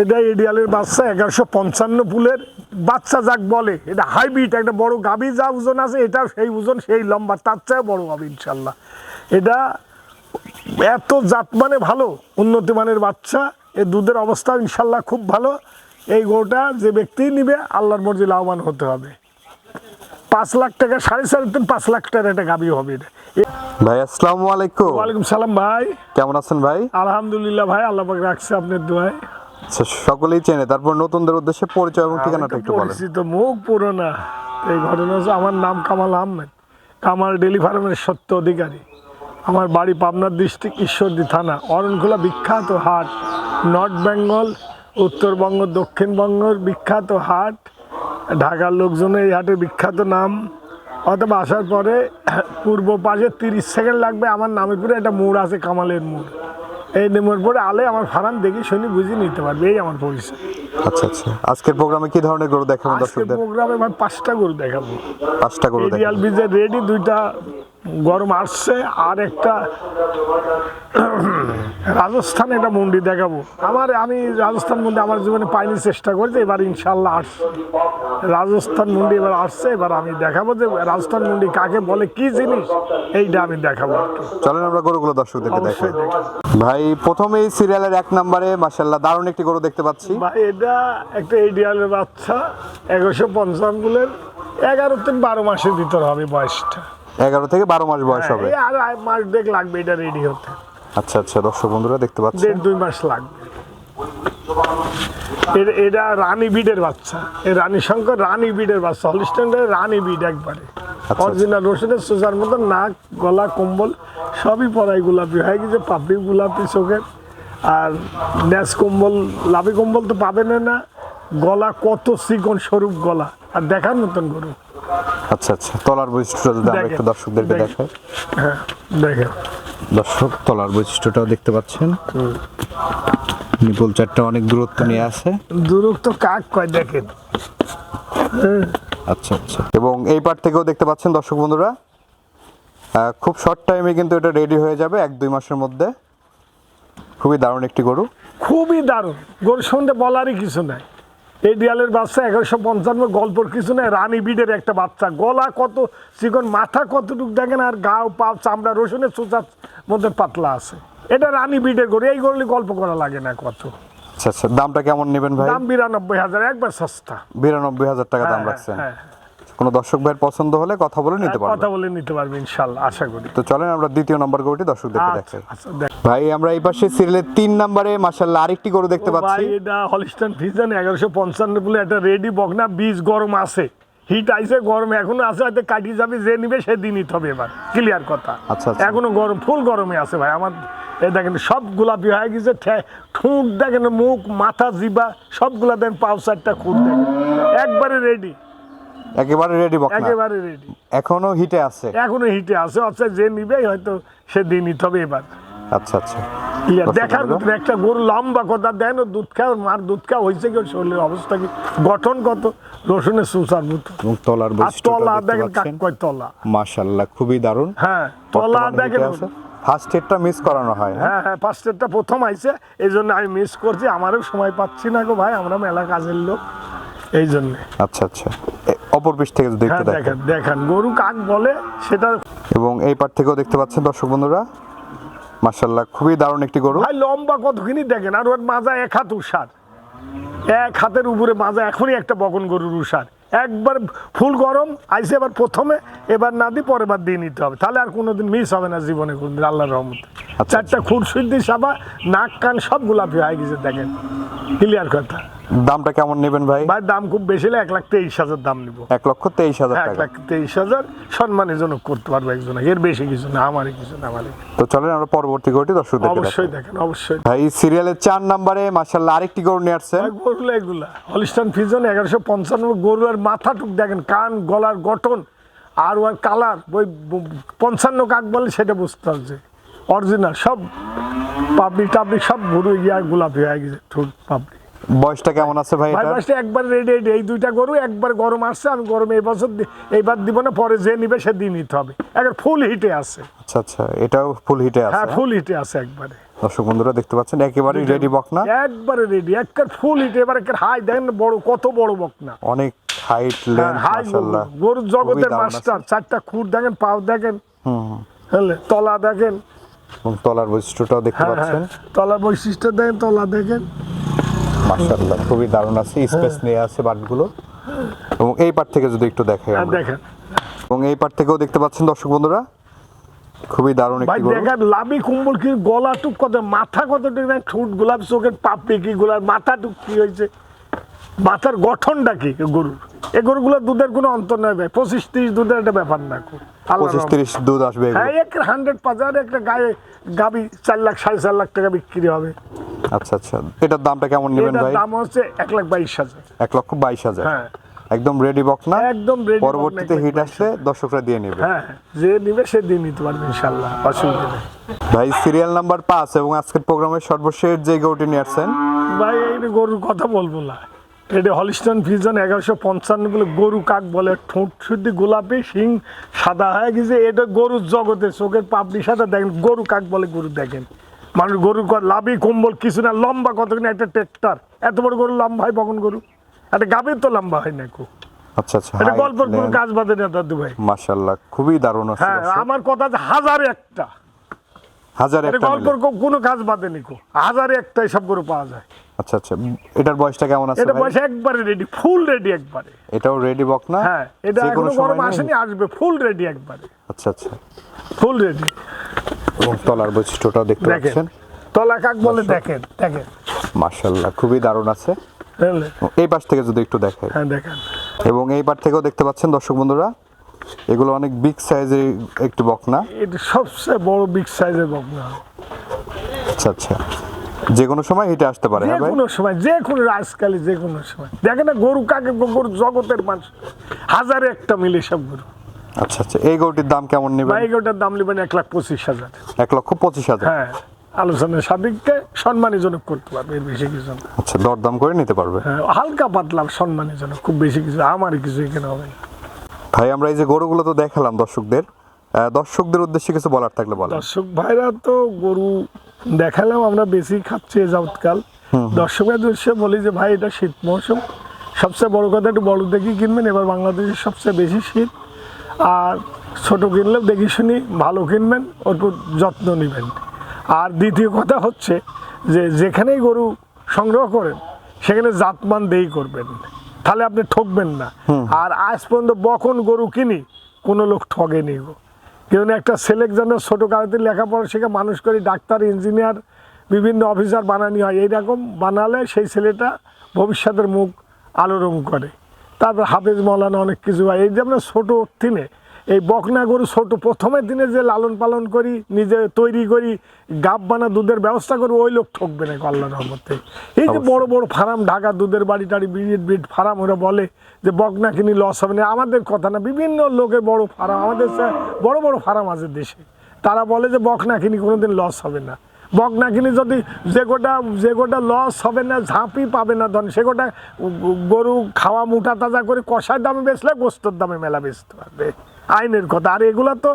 এটা ইডিয়ালের বাচ্চা এগারোশো পঞ্চান্ন ফুলের বাচ্চা যাক বলে। এটা হাইব্রিড একটা বড় গাভী যা ওজন আছে এটাও সেই ওজন সেই লম্বা তার চেয়ে বড় হবে ইনশাল্লাহ। এটা এত জাত মানে ভালো উন্নতি মানের বাচ্চা এর দুধের অবস্থা ইনশাল্লাহ খুব ভালো। এই গোটা যে ব্যক্তি নিবে আল্লাহর মর্জি লাভবান হতে হবে। পাঁচ লাখ টাকা সাড়ে সাড়ে তিন পাঁচ লাখ টাকার একটা গাভী হবে এটা। ভাই আসসালামু আলাইকুম। ওয়ালাইকুম সালাম ভাই। কেমন আছেন ভাই? আলহামদুলিল্লাহ ভাই আল্লাহ পাক রাখছে আপনার দোয়ায়। সকলেই চেনে। তারপর নতুনদের উদ্দেশ্যে পরিচয় এবং ঠিকানাটা একটু বলেন। পরিচিত মুখ পুরোনা এই ঘটনা হচ্ছে আমার নাম কামাল আহমেদ। কামাল ডেলি ফার্মের সত্য অধিকারী। আমার বাড়ি পাবনার ডিস্ট্রিক্ট ঈশ্বরদী থানা অরণখোলা বিখ্যাত হাট নর্থ বেঙ্গল উত্তরবঙ্গ দক্ষিণবঙ্গের বিখ্যাত হাট। ঢাকার লোকজনের এই হাটের বিখ্যাত নাম। অথবা আসার পরে পূর্ব পাশে তিরিশ সেকেন্ড লাগবে। আমার নামের পরে একটা মোড় আছে কামালের মোড়। এই নেমোর পরে আলে আমার ফারান দেখি শুনি বুঝি নিতে পারবে এই আমার পরিচয় আচ্ছা আচ্ছা। আজকের প্রোগ্রামে কি ধরনের গরু দেখাবো আজকের দর্শকদের? প্রোগ্রামে আমি পাঁচটা গরু দেখাবো। পাঁচটা গরু রিয়াল বিজে রেডি দুইটা গরম আসছে আর একটা রাজস্থান একটা মন্ডি দেখাবো। আমার আমি রাজস্থান মন্ডি আমার জীবনে পাইনি চেষ্টা করছি এবার ইনশাল্লাহ আসছে। রাজস্থান মন্ডি এবার আসছে এবার আমি দেখাবো যে রাজস্থান মন্ডি কাকে বলে কি জিনিস এইটা আমি দেখাবো চলেন আমরা গরুগুলো দর্শকদেরকে দেখাই। ভাই প্রথমেই সিরিয়ালের এক নম্বরে মাশাল্লাহ দারুণ একটি গরু দেখতে পাচ্ছি। ভাই এটা একটা এডিয়ালের বাচ্চা এগারোশো পঞ্চান্নগুলের এগারো থেকে বারো মাসের ভিতর হবে বয়সটা। এগারো থেকে বারো মাস বয়স হবে। আর আর মাস দেখ লাগবে এটা রেডি হতে। আচ্ছা আচ্ছা দর্শক বন্ধুরা দেখতে পাচ্ছেন? দেড় দুই মাস লাগবে। এর- এটা রানী বিডের বাচ্চা। এই রানী শঙ্কর রানী বিডের বাচ্চা। হলিস্ট্যান্ডের রানী বিড একবারে। আচ্ছা। অরিজিনাল রসুনের সোজার মতন নাক গলা কম্বল সবই পরাই গোলাপি। হয়ে গেছে পাপড়ি গোলাপি চোখের। আর ন্যাস কম্বল লাভি কম্বল তো পাবেন না। গলা কত চিকন স্বরূপ গলা। আর দেখার মতন গরু। আচ্ছা আচ্ছা। তলার বৈশিষ্ট্য যদি আমরা একটু দর্শকদেরকে। দেখাই। হ্যাঁ দেখেন। দর্শক তলার বৈশিষ্ট্যটাও দেখতে পাচ্ছেন। নিপুল চারটা অনেক দূরত্ব নিয়ে আছে। দূরত্ব কাক কয় দেখেন? আচ্ছা আচ্ছা। এবং এই পার্ট থেকেও দেখতে পাচ্ছেন দর্শক বন্ধুরা খুব শর্ট টাইমে কিন্তু এটা রেডি হয়ে যাবে এক দুই মাসের মধ্যে। খুবই দারুণ একটি গরু। খুবই দারুণ। গরু সন্ধে বলারই কিছু নাই। এই ডিয়ালের বাচ্চা এগারোশো পঞ্চান্ন গল্পর কিছু নেই রানী বিডের একটা বাচ্চা। গলা কত চিকন মাথা কতটুক দেখেন আর গা পা চামড়া রসুনের চোচার মধ্যে পাতলা আছে। এটা রানী বিডের গরু এই গরুলি গল্প করা লাগে না কত। আচ্ছা আচ্ছা দামটা কেমন নেবেন ভাই? দাম বিরানব্বই হাজার একবার সস্তা। বিরানব্বই হাজার টাকা দাম হ্যাঁ, রাখছেন। হ্যাঁ, কোনো দর্শক ভাইয়ের পছন্দ হলে কথা বলে নিতে পারবেন কথা বলে নিতে পারবে ইনশাল্লাহ আশা করি। তো চলেন আমরা দ্বিতীয় নম্বর গরুটি দর্শকদেরকে আচ্ছা দেখাই। আচ্ছা দেখ। ভাই আমরা এই পাশে সিরিয়ালের তিন নম্বরে মাসাল্লাহ আরেকটি গরু দেখতে পাচ্ছি ভাই এটা হলিস্টান ফিজান এগারোশো পঞ্চান্ন বলে একটা রেডি বকনা বীজ গরম আছে। হিট আইছে গরম এখনও আছে হয়তো কাটি যাবে যে নিবে সে দিনই হবে এবার। ক্লিয়ার কথা। আচ্ছা, আচ্ছা। এখনও গরম ফুল গরমে আছে ভাই। আমার এই দেখেন সব গোলাপি হয়ে গেছে ঠোঁট দেখেন মুখ মাথা জিবা সবগুলা দেন পাও চারটা খুঁট দেখেন। একবারে রেডি একেবারে রেডি বকনা। একেবারে রেডি এখনও হিটে আছে? এখনও হিটে আছে অর্থাৎ যে নিবে হয়তো সে দিয়ে নিতে হবে এবার। আচ্ছা আচ্ছা। দেখার ভিতরে একটা গরু লম্বা কথা দেন দুধ খায় ওর মার দুধ খাওয়া হয়েছে কি শরীরের অবস্থা কি? গঠন কত? রসুনের সুসার মতো তলার তলা দেখেন কয় তলা। মাশাল্লাহ খুবই দারুণ। হ্যাঁ তলা দেখেন ফার্স্ট এডটা মিস করানো হয় হ্যাঁ? হ্যাঁ হ্যাঁ ফার্স্টেরটা প্রথম আইছে এই জন্য আমি মিস করছি আমারও সময় পাচ্ছি না গো ভাই আমরা মেলা কাজের লোক। এই জন্য। আচ্ছা আচ্ছা। অপর পিস থেকে যদি হ্যাঁ একটু দেখেন। দেখেন দেখেন গরু কাক বলে সেটা এবং এই পার থেকেও দেখতে পাচ্ছেন দর্শক বন্ধুরা। মাশাল্লাহ খুবই দারুণ একটি গরু। ভাই লম্বা কতখানি দেখেন? আর ওর মাজা এক হাত উষার এক হাতের উপরে মাজা এখনই একটা বকন গরুর উষার একবার ফুল গরম আইসে এবার প্রথমে এবার না দিই পরের বার দিয়ে নিতে হবে। তাহলে আর কোনোদিন মিস হবে না জীবনে কোনদিন আল্লাহর রহমতে। আচ্ছা। চারটা খুরশুদ্দি সাবা নাক কান সব গোলাপি হয়ে গেছে দেখেন। ক্লিয়ার কথা। দামটা কেমন নেবেন ভাই? ভাই দাম খুব বেশি হলে এক লাখ তেইশ হাজার দাম নিবো। এক লক্ষ তেইশ হাজার এক লাখ তেইশ হাজার সম্মানের জন্য করতে পারব একজন এর বেশি কিছু না আমারই কিছু না আমারই তো চলেন আমরা পরবর্তী গরুটি দর্শকদেরকে অবশ্যই দেখেন অবশ্যই। ভাই সিরিয়ালের চার নম্বরে মাশাল্লাহ আরেকটি গরু নিয়ে আসছেন। গরুলা এগুলা। হলিস্টান ফিজন এগারোশো পঞ্চান্ন গরু আর মাথাটুক দেখেন কান গলার গঠন আর ওর কালার ওই পঞ্চান্ন কাক বলে সেটা বুঝতে হচ্ছে অরিজিনাল সব পাবলিক টাবলিক সব গরু ইয়া গোলাপি হয়ে গেছে ঠোঁট পাবলিক বয়সটা কেমন আছে ভাই এটা মাসটা একবার রেডি এই দুইটা গরু একবার গরম আসছে আমি গরম এই বছর এইবার দিব না পরে যে নিবে সে দিয়ে নিতে হবে। একবার ফুল হিটে আছে। আচ্ছা আচ্ছা এটাও ফুল হিটে আছে হ্যাঁ ফুল হিটে আছে একবারে। দর্শক বন্ধুরা দেখতে পাচ্ছেন একেবারেই রেডি বকনা। একবারে রেডি একবার ফুল হিট এবার একবার হাই দেখেন বড় কত বড় বকনা। অনেক হাইট লেন্থ হাই মাশাআল্লাহ। গরুর জগতের মাস্টার চারটা খুর দেখেন পাও দেখেন। হুম তলা দেখেন। এবং তলার বৈশিষ্ট্যটাও দেখতে হ্যাঁ পাচ্ছেন। হ্যাঁ তলা বৈশিষ্ট্য দেখেন তলা দেখেন। মাশাআল্লাহ খুবই দারুণ আছে স্পেস নিয়ে আছে বাটগুলো। এবং এই পার থেকে যদি একটু দেখাই আর আমরা। দেখেন। এবং এই পার থেকেও দেখতে পাচ্ছেন দর্শক বন্ধুরা খুবই দারুণ একটি গরু। দেখেন লাভি কুম্বল কি গলা টুক কত মাথা কত দেখেন ঠোঁট গোলাপ চোখের পাপড়ি কি গোলাপ মাথা টুক কি হয়েছে? মাথার গঠনটা কি গরুর? এ গরুগুলো দুধের কোনো অন্তর নয় ভাই। পঁচিশ তিরিশ দুধের একটা ব্যাপার না পঁচিশ তিরিশ দুধ আসবে হ্যাঁ এক হান্ড্রেড পাঁচার একটা গায়ে গাবি চার লাখ সাড়ে চার লাখ টাকা বিক্রি হবে। আচ্ছা আচ্ছা। এটার দামটা কেমন নেবেন ভাই? দাম হচ্ছে এক লাখ বাইশ হাজার। এক লক্ষ বাইশ হাজার। হ্যাঁ। একদম রেডি বক না? একদম না, পরবর্তীতে হিট আসলে দর্শকরা দিয়ে নেবে। হ্যাঁ যে নিবে সে দিয়ে নিতে পারবে ইনশাল্লাহ অসুবিধা নেই। ভাই সিরিয়াল নাম্বার পাঁচ এবং আজকের প্রোগ্রামের সর্বশেষ যে গরুটি নিয়ে আসছেন? ভাই এই গরুর কথা বলব না। এটা হলিস্টন ফিজন এগারোশো পঞ্চান্ন বলে গরু কাক বলে ঠোঁট শুদ্ধি গোলাপি শিং সাদা হয়ে গেছে। এটা গরুর জগতে চোখের পাপড়ি সাদা দেখেন গরু কাক বলে গরু দেখেন। মানুষ গরু লাভি কম্বল কিছু না লম্বা কত কিনা একটা ট্রেক্টর। এত বড় গরু লম্বা হয় বকন গরু? একটা গাভীর তো লম্বা হয় না খুব আচ্ছা আচ্ছা এটা গল্পের কোনো কাজ বাদে না দাদু ভাই মাশাল্লাহ খুবই দারুণ আছে হ্যাঁ আমার কথা হাজারে একটা। হাজার একটা গল্পের কোনো কাজ বাদে নিকো হাজারে একটা সব গরু পাওয়া যায়। আচ্ছা আচ্ছা। এটার বয়সটা কেমন আছে এটা বয়স একবারে রেডি ফুল রেডি একবারে। এটাও রেডি বক না? হ্যাঁ এটা কোনো গরম আসেনি আসবে ফুল রেডি একবারে। আচ্ছা আচ্ছা। ফুল রেডি এবং তলার বৈশিষ্ট্যটাও দেখতে পাচ্ছেন। তলা কাক বলে দেখেন দেখেন। মাশাল্লাহ খুবই দারুণ আছে। এই পাশ থেকে যদি একটু দেখাই। হ্যাঁ দেখেন। এবং এই পার থেকেও দেখতে পাচ্ছেন দর্শক বন্ধুরা এগুলো অনেক বিগ সাইজের একটু বকনা? এটা সবচেয়ে বড় বিগ সাইজের বকনা। আচ্ছা আচ্ছা। যে কোনো সময় হিটে আসতে পারে যে হ্যাঁ ভাই? কোনো সময় যে কোনো আজকালে যে কোনো সময়। দেখেন না গরু কাকে গরু জগতের মানুষ। হাজারে একটা মিলে সব গরু। আচ্ছা আচ্ছা। এই গরুটির দাম কেমন নেবেন? বাইক গরুটার দাম নেবেন এক লাখ পঁচিশ হাজার। এক লক্ষ পঁচিশ হাজার? হ্যাঁ আলোচনার সাবিককে সম্মানীজনক করতে পারবে এর বেশি কিছু না। আচ্ছা দরদাম করে নিতে পারবে? হ্যাঁ হালকা পাতলা সম্মানীজনক খুব বেশি কিছু আমার কিছু এখানে হবে না। ভাই আমরা এই যে গরুগুলো তো দেখালাম দর্শকদের। দর্শকদের উদ্দেশ্যে কিছু বলার থাকলে বলেন। দর্শক ভাইরা তো গরু দেখালাম আমরা বেশি খাচ্ছি যাবৎকাল। দর্শকের উদ্দেশ্যে বলি যে ভাই এটা শীত মৌসুম। সবচেয়ে বড় কথা একটু বড় দেখি কিনবেন এবার বাংলাদেশের সবচেয়ে বেশি শীত। আর ছোট কিনলেও দেখি শুনি ভালো কিনবেন ওর খুব যত্ন নেবেন। আর দ্বিতীয় কথা হচ্ছে যে যেখানেই গরু সংগ্রহ করেন সেখানে জাতমান দেই করবেন। তাহলে আপনি ঠকবেন না। আর আজ পর্যন্ত বকন গরু কিনি কোনো লোক ঠগেনি গো। কেউ একটা সিলেকশনের ছোটো কারাতে লেখাপড়া শেখা মানুষ করে ডাক্তার ইঞ্জিনিয়ার বিভিন্ন অফিসার বানানি হয় এইরকম বানালে সেই ছেলেটা ভবিষ্যতের মুখ আলোড়ন করে। তারপর হাফেজ মৌলানা অনেক কিছু হয়। এই যে আমরা ছোটো দিনে এই বকনা গরু ছোট প্রথমের দিনে যে লালন পালন করি নিজে তৈরি করি গাব বানা দুধের ব্যবস্থা করি ওই লোক ঠকবে না আল্লাহ রহমতে। এই যে বড় বড় ফার্ম ঢাকা দুধের বাড়ি টাড়ি বিড়িট বিট ফার্ম ওরা বলে যে বকনা কিনি লস হবে না। আমাদের কথা না বিভিন্ন লোকের বড় ফার্ম আমাদের বড় বড় ফার্ম আছে দেশে। তারা বলে যে বকনা কিনি কোনোদিন লস হবে না। বকনা কিনি যদি যে গোটা যে গোটা লস হবে না ঝাঁপি পাবে না ধন সে গোটা গরু খাওয়া মুঠা তাজা করে কষার দামে বেচলে গোস্তর দামে মেলা বেচতে পারবে। আইনের কথা। আর এগুলো তো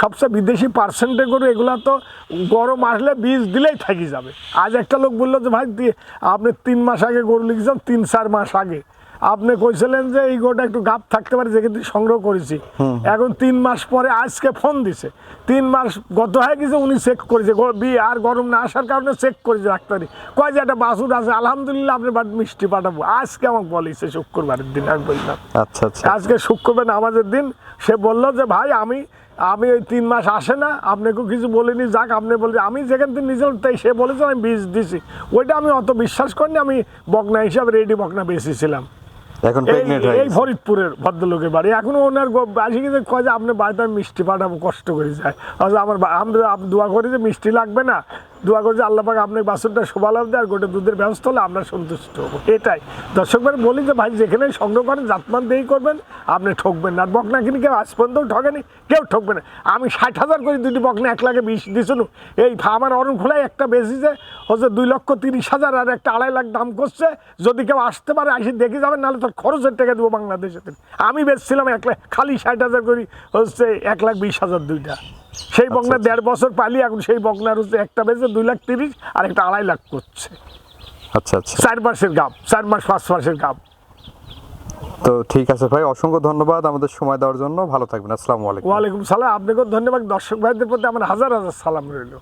সবচেয়ে বিদেশি পার্সেন্টে করে এগুলো তো গরম আসলে বীজ দিলেই থাকি যাবে। আজ একটা লোক বলল যে, ভাই আপনি তিন মাস আগে গরু লিখেছেন, তিন চার মাস আগে। আপনি কইছিলেন যে এই গোটা একটু গাপ থাকতে পারে যেখান থেকে সংগ্রহ করেছি। এখন তিন মাস পরে আজকে ফোন দিছে। তিন মাস গত হয়ে গেছে উনি চেক করেছে। আর গরম না আসার কারণে চেক করেছে ডাক্তারি। কয় যে একটা বাসুর আছে আলহামদুলিল্লাহ আপনি বাড়ি মিষ্টি পাঠাবো। আজকে আমাকে বলেছে শুক্রবারের দিন আমি বললাম। আচ্ছা আচ্ছা। আজকে শুক্রবার নামাজের দিন সে বলল যে ভাই আমি আমি ওই তিন মাস আসে না আপনাকেও কিছু বলিনি যাক আপনি বলছে আমি যেখান থেকে নিজে তাই সে বলেছে আমি বীজ দিছি। ওইটা আমি অত বিশ্বাস করিনি আমি বকনা হিসাবে রেডি বকনা বেশিছিলাম এখন প্রেগনেন্ট হয়ে এই ফরিদপুরের ভদ্রলোকের বাড়ি। এখনও ওনার কিন্তু কয় যে আপনার বাড়িতে আমি মিষ্টি পাঠাবো কষ্ট করে যায়। আমার দোয়া করি যে মিষ্টি লাগবে না। দোয়া করি যে আল্লাহ পাক আপনার বাসনটা শোভা লাভ দেয় আর গোটা দুধের ব্যবস্থা হলে আমরা সন্তুষ্ট হব। এটাই। দর্শকবার বলি যে ভাই যেখানে সংগ্রহ করেন জাতমান দেই করবেন আপনি ঠকবেন না। আর বকনা কিনে কেউ আজ পর্যন্ত ঠকেনি কেউ ঠকবে না। আমি ষাট হাজার করে দুটি বকনা এক লাখে বিষ দিছিল এই আমার অরুণ খোলায় একটা বেশিছে হচ্ছে দুই লক্ষ তিরিশ হাজার আর একটা আড়াই লাখ দাম করছে। যদি কেউ আসতে পারে আসি দেখে যাবেন নাহলে তো খরচের টাকা দেবো বাংলাদেশে আমি বেচছিলাম এক লাখ খালি ষাট হাজার করি হচ্ছে এক লাখ বিশ হাজার দুইটা। সেই বকনা দেড় বছর পালি এখন সেই বকনার হচ্ছে একটা বেচে দুই লাখ তিরিশ আর একটা আড়াই লাখ করছে। আচ্ছা আচ্ছা। চার মাসের গাপ চার মাস পাঁচ মাসের গাপ। তো ঠিক আছে ভাই অসংখ্য ধন্যবাদ আমাদের সময় দেওয়ার জন্য। ভালো থাকবেন আসসালামু আলাইকুম। ওয়ালাইকুম সালাম। আপনাকেও ধন্যবাদ। দর্শক ভাইদের প্রতি আমার হাজার হাজার সালাম রইল।